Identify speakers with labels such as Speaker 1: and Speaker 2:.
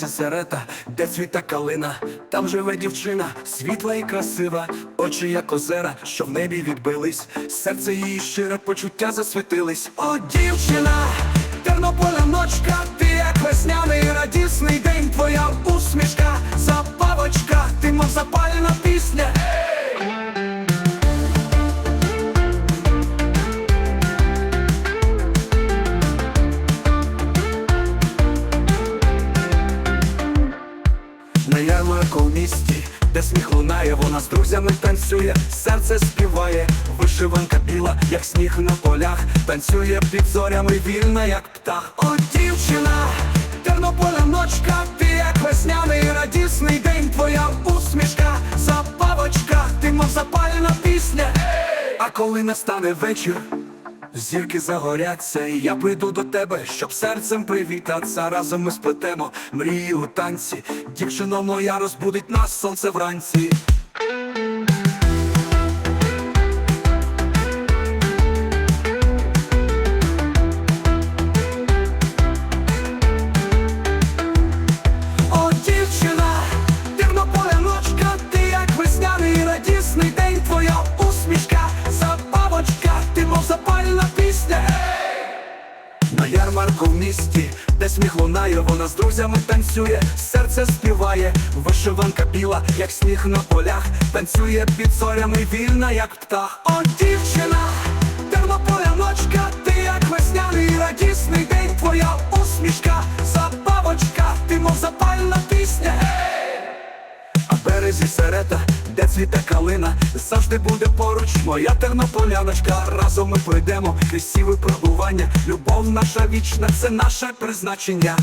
Speaker 1: березі серета, де цвіта калина, там живе дівчина, світла і красива, очі як озера, що в небі відбились, серце її щире почуття засвітились. О, дівчина, тернополя ночка, ти як весняний радісний день, твоя усмішка, запавочка, ти мов запальна пісня. На ярмарку в місті, де сміх лунає, вона з друзями танцює, серце співає, вишиванка біла, як сніг на полях, танцює під зорями вільна, як птах. О, дівчина, тернополя ночка, ти як весняний радісний день, твоя усмішка, забавочка, ти мов запальна пісня. А коли настане вечір, Зірки загоряться, і я прийду до тебе, щоб серцем привітатися. Разом ми сплетемо мрії у танці. Дівчино моя розбудить нас сонце вранці. На ярмарку в місті, де сміх лунає, вона з друзями танцює, серце співає, вишиванка біла, як сніг на полях, танцює під зорями вільна, як птах. О, дівчина, тернополя ночка, ти як весняний радісний день, твоя усмішка, забавочка, ти мов запальна пісня. А березі серета, де цвіте калина, завжди буде поруч моя тернополяночка. Разом ми пройдемо крізь всі випробування. Любов наша вічна, це наше призначення.